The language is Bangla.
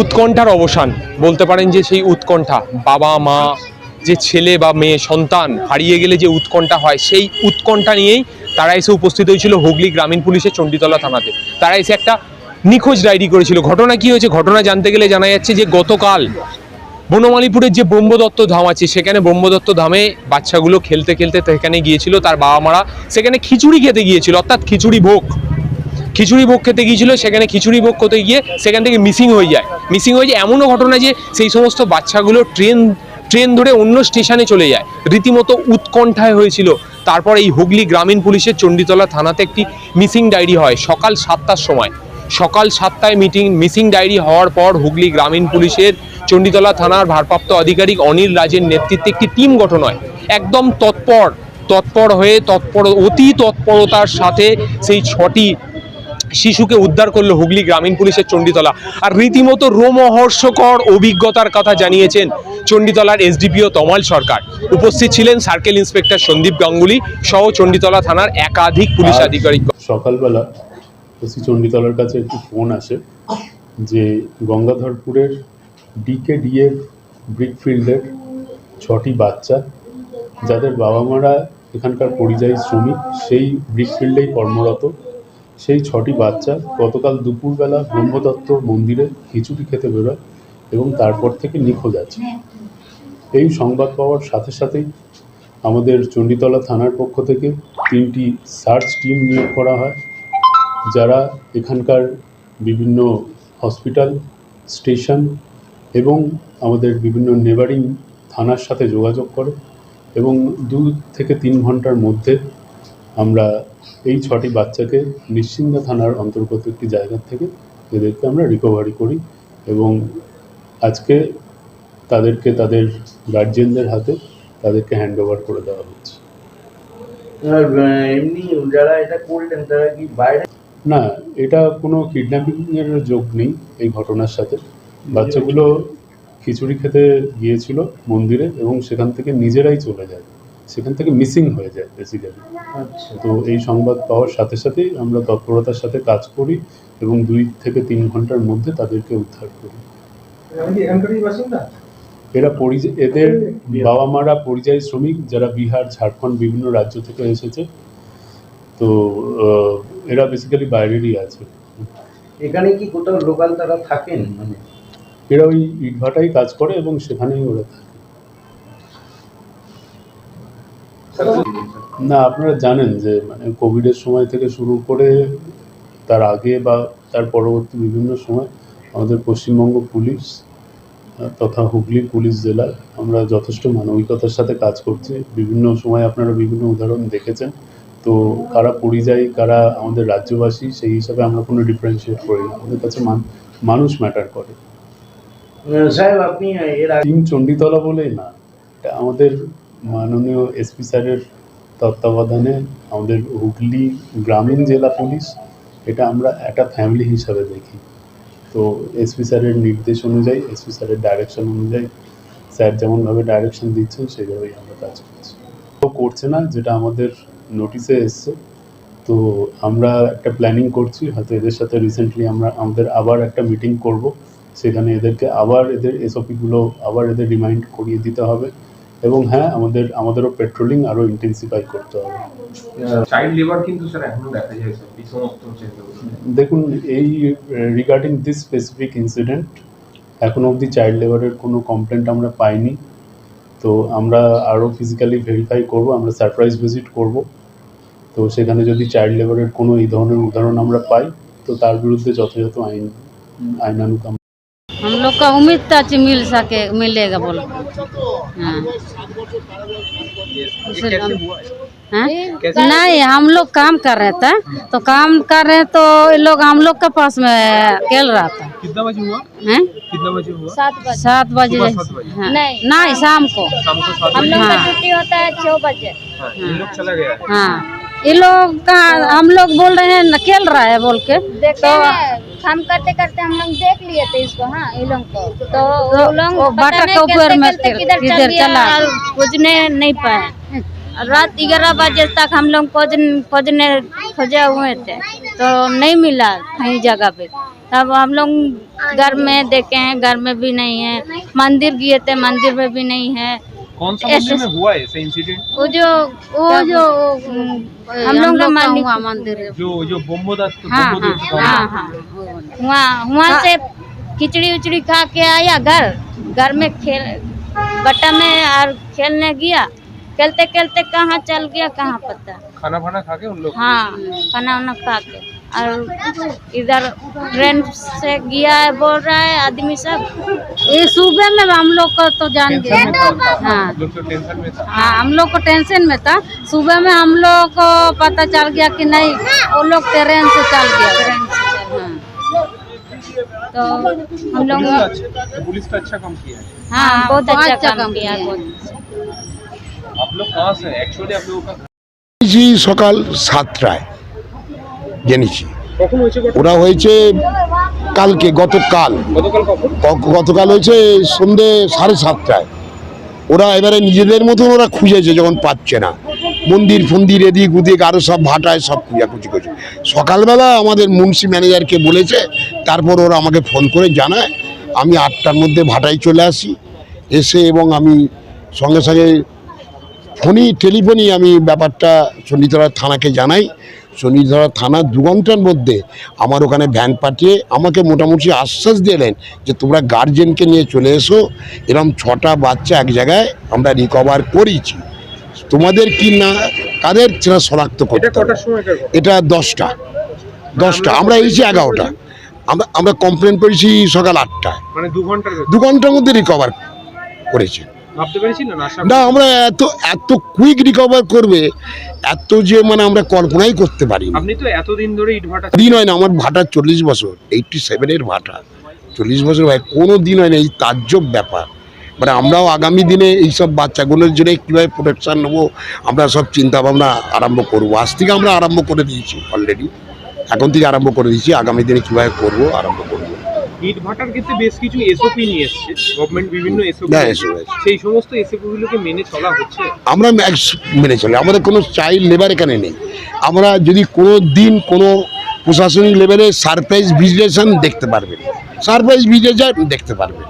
উৎকণ্ঠার অবসান। বলতে পারেন যে সেই উৎকণ্ঠা, বাবা, মা, যে ছেলে বা মেয়ে, সন্তান, হারিয়ে গেলে যে উৎকণ্ঠা হয়, সেই উৎকণ্ঠা নিয়েই তারা এসে উপস্থিত হয়েছিল হুগলি গ্রামীণ পুলিশের চণ্ডীতলা থানাতে। তারা এসে একটা নিখোঁজ ডায়েরি করেছিল। ঘটনা কি হয়েছে ঘটনা জানতে গেলে জানা যাচ্ছে যে গতকাল বনমালীপুরের যে ব্রহ্মদত্ত ধাম আছে, সেখানে ব্রহ্মদত্ত ধামে বাচ্চাগুলো খেলতে খেলতে সেখানে গিয়েছিল, তার বাবা মারা সেখানে খিচুড়ি খেতে গিয়েছিল, অর্থাৎ খিচুড়ি ভোগ। খিচুড়ি ভোগ খেতে গিয়েছিল, সেখানে খিচুড়ি ভোগ করতে গিয়ে সেখান থেকে মিসিং হয়ে যায়। মিসিং হয়ে যায় এমনও ঘটনা যে সেই সমস্ত বাচ্চাগুলো ট্রেন ট্রেন ধরে অন্য স্টেশনে চলে যায়। রীতিমতো উৎকণ্ঠায় হয়েছিল। তারপর এই হুগলি গ্রামীণ পুলিশের চণ্ডীতলা থানাতে একটি মিসিং ডায়েরি হয় সকাল সাতটার সময়। সকাল সাতটায় মিটিং মিসিং ডায়েরি হওয়ার পর হুগলি গ্রামীণ পুলিশের চণ্ডীতলা থানার ভারপ্রাপ্ত আধিকারিক অনিল রাজের নেতৃত্বে একটি টিম গঠন হয়। একদম তৎপর তৎপর হয়ে তৎপর, অতি তৎপরতার সাথে সেই ছটি শিশুকে উদ্ধার করল হুগলি গ্রামীণ পুলিশের চণ্ডীতলা। আর রীতিমতো রোমহর্ষকর অভিজ্ঞতার কথা জানিয়েছেন চণ্ডীতলার এসডিপিও তমাল সরকার। উপস্থিত ছিলেন সার্কেল ইন্সপেক্টর সন্দীপ গাঙ্গুলি সহ চণ্ডীতলা থানার একাধিক পুলিশ আধিকারিক। সকালবেলা ওসি চণ্ডীতলার কাছে একটি ফোন আসে যে গঙ্গাধরপুরের ডিকেডিএফ ব্রিকফিল্ডের ছটি বাচ্চা যাদের বাবা মারা এখানকার পরিযায়ী শ্রমিক সেই ব্রিকফিল্ডেই কর্মরত। সেই ছটি বাচ্চা গতকাল দুপুরবেলা ব্রহ্মদত্ত মন্দিরে খিচুড়ি খেতে বেরোয় এবং তারপর থেকে নিখোঁজ আছে। এই সংবাদ পাওয়ার সাথে সাথেই আমাদের চণ্ডীতলা থানার পক্ষ থেকে তিনটি সার্চ টিম নিয়োগ করা হয়, যারা এখানকার বিভিন্ন হসপিটাল, স্টেশন এবং আমাদের বিভিন্ন নেবারিং থানার সাথে যোগাযোগ করে এবং দু থেকে তিন ঘণ্টার মধ্যে আমরা এই ছটি বাচ্চাকে নিশ্চিন্দা থানার অন্তর্গত একটি জায়গা থেকে এদেরকে আমরা রিকভারি করি এবং আজকে তাদেরকে তাদের গার্জিয়ানদের হাতে তাদেরকে হ্যান্ড ওভার করে দেওয়া হচ্ছে। এমনি যারা এটা করলেন তারা কি বাইরে? না এটা কোনো কিডন্যাপিং এর যোগ নেই এই ঘটনার সাথে। বাচ্চাগুলো খিচুড়ি খেতে গিয়েছিল মন্দিরে এবং সেখান থেকে নিজেরাই চলে যায়। সেখান থেকে মিসিং হয়ে যায় বেসিক্যালি আচ্ছা। তো এই সংবাদ পাওয়ার সাথে সাথেই আমরা তৎপরতার সাথে কাজ করি এবং দুই থেকে তিন ঘণ্টার মধ্যে তাদেরকে উদ্ধার করি। এরা পরিযায়ী এদের বাবা মারা পরিযায়ী শ্রমিক যারা বিহার ঝাড়খণ্ড বিভিন্ন রাজ্য থেকে এসেছে। তো এরা বেসিক্যালি বাইরেরই আছে। এখানে কি কোথাও লোকাল তারা থাকেন? মানে এরা ওই ইটভাটাই কাজ করে এবং সেখানেই ওরা থাকে। না আপনারা জানেন যে মানে কোভিডের সময় থেকে শুরু করে তার আগে বা তার পরবর্তী বিভিন্ন সময় আমাদের পশ্চিমবঙ্গ পুলিশ তথা হুগলি পুলিশ জেলা আমরা যথেষ্ট মানবিকতার সাথে কাজ করছি। বিভিন্ন সময় আপনারা বিভিন্ন উদাহরণ দেখেছেন। তো কারা পরিযায়ী কারা আমাদের রাজ্যবাসী সেই হিসাবে আমরা কোনো ডিফারেন্সিয়েট করি না। আমাদের কাছে মান- মানুষ ম্যাটার করে। সাহেব আপনি টিম চণ্ডীতলা বলেই না আমাদের মাননীয় এসপি স্যারের তত্ত্বাবধানে আমাদের হুগলি গ্রামীণ জেলা পুলিশ, এটা আমরা একটা ফ্যামিলি হিসাবে দেখি। তো এসপি স্যারের নির্দেশ অনুযায়ী, এসপি স্যারের ডাইরেকশন অনুযায়ী, স্যার যেমনভাবে ডাইরেকশন দিচ্ছেন, সেইভাবেই আমরা কাজ করছি। তো করছে না, যেটা আমাদের নোটিশে এসছে। তো আমরা একটা প্ল্যানিং করছি, হয়তো এদের সাথে রিসেন্টলি আমরা, আমাদের আবার একটা মিটিং করব। সেখানে এদেরকে আবার এদের এসওপিগুলো আবার এদের রিমাইন্ড করিয়ে দিতে হবে। এবং হ্যাঁ আমাদের আমাদেরও পেট্রোলিং আরও ইন্টেন্সিফাই করতে হবে। চাইল্ড লেবার কিন্তু স্যার এখনও দেখা যায় দেখুন এই রিগার্ডিং দিস স্পেসিফিক ইনসিডেন্ট এখন অবধি চাইল্ড লেবারের কোনো কমপ্লেন্ট আমরা পাইনি। তো আমরা আরও ফিজিক্যালি ভেরিফাই করব আমরা সারপ্রাইজ ভিজিট করব। তো সেখানে যদি চাইল্ড লেবারের কোনো এই ধরনের উদাহরণ আমরা পাই তো তার বিরুদ্ধে যথাযথ আইন আইনানুক আমরা हम लोग का उम्मीद था कि मिल सके मिलेगा बोल। हाँ। हाँ? नहीं हम लोग काम कर रहे थे। तो काम कर रहे तो ये लोग हम लोग के पास में खेल रहा था। कितना बजे हुआ? हैं? कितना बजे हुआ? सात बजे। सात बजे? हाँ। नहीं शाम। को। शाम को हम लोग का छुट्टी होता है छह बजे। हाँ, ये लोग चला गया हाँ ये लोग का हम लोग बोल रहे हैं नकेल रहा है बोल के। तो हैं काम करते करते हम लोग देख लिए थे इसको हाँ ये लोग को। तो तो लोग बाटा नहीं के ऊपर में किधर चला खोजने नहीं पाए। रात ग्यारह बजे तक हम लोग खोजने खोजे हुए थे। तो नहीं मिला कहीं जगह पे। तब हम लोग घर में देखे हैं घर में भी नहीं है। मंदिर गए थे मंदिर में भी नहीं है। कौन सा मंदिर में हुआ है ऐसा इंसिडेंट वो जो वो जो हम लोग का का मालिक हुआ मंदिर। जो जो बोम्बोदा हाँ हाँ हाँ वहाँ वहाँ से खिचड़ी उचड़ी खा के आया घर। घर में खेल बट्टा में और खेलने गया। खेलते खेलते कहाँ चल गया कहाँ पता। खाना खा के उन लोग? हाँ खाना वाना खा के। और इधर ट्रेन से गया है बोल रहा है आदमी सब ये सुबह में हम लोग को तो जान गए टेंशन में था हाँ लोग तो टेंशन में था हाँ हम लोग को टेंशन में था सुबह में हम लोग को पता चल गया कि नहीं वो लोग ट्रेन से चल गया ट्रेन से चल हाँ। तो हम लोग अच्छा पुलिस का अच्छा काम किया है हाँ बहुत अच्छा अच्छा काम काम किया किया। बहुत आप লোক कहाँ से एक्चुअली आप लोगों का জি সকাল সাতটায় জেনেছি? ওরা হয়েছে কালকে গতকাল। গতকাল হয়েছে সন্ধে সাড়ে সাতটায়। ওরা এবারে নিজেদের মতন ওরা খুঁজেছে যখন পাচ্ছে না। মন্দির ফন্দির এদিক ওদিক আরও সব ভাটায় সব খুঁজাখুঁজি করছে। সকালবেলা আমাদের মুন্সি ম্যানেজারকে বলেছে তারপর ওরা আমাকে ফোন করে জানায় আমি আটটার মধ্যে ভাটায় চলে আসি। এসে এবং আমি সঙ্গে সঙ্গে ফোনই টেলিফোনই আমি ব্যাপারটা চণ্ডীতলা থানাকে জানাই। চণ্ডীতলা থানার দু ঘণ্টার মধ্যে আমার ওখানে ভ্যান পাঠিয়ে আমাকে মোটামুটি আশ্বাস দিলেন যে তোমরা গার্জেনকে নিয়ে চলে এসো। এরকম ছটা বাচ্চা এক জায়গায় আমরা রিকভার করেছি। তোমাদের কি না কাদের সেটা শনাক্ত করতে? এটা দশটা। দশটা। আমরা এসেছি এগারোটা। আমরা আমরা কমপ্লেন করেছি সকাল আটটায়। মানে দু ঘণ্টার দু ঘণ্টার মধ্যে রিকভার করেছে। ভাবতে পেরেছিলেন না? আমরা এত এত কুইক রিকভার করবে এত যে মানে আমরা কল্পনাই করতে পারি আপনি তো এতদিন ধরে ইটভাটা দিন হয় না আমার ভাটা চল্লিশ বছর এইটটি সেভেনের ভাটা। চল্লিশ বছর হয় কোনো দিন হয় না এই তাজ্জব ব্যাপার। মানে আমরাও আগামী দিনে এইসব বাচ্চাগুলোর জন্য কীভাবে প্রোটেকশান নেব আমরা সব চিন্তা ভাবনা আরম্ভ করব। আজ থেকে আমরা আরম্ভ করে দিয়েছি অলরেডি এখন থেকে আরম্ভ করে দিয়েছি আগামী দিনে কীভাবে করব আরম্ভ করব। ইট ভাটার ক্ষেত্রে বেশ কিছু এসওপি নিয়ে এসছে। গভর্নমেন্ট বিভিন্ন এসওপি হ্যাঁ, SOP সেই সমস্ত এসওপি গুলোকে মেনে চলা হচ্ছে। আমরা মেনে চলি। আমাদের কোনো চাইল্ড লেবার এখানে নেই। আমরা যদি কোনো দিন কোনো প্রশাসনিক লেভেলে সারপ্রাইজ ভিজিটেশন দেখতে পারবেন সারপ্রাইজ ভিজিটেশন দেখতে পারবেন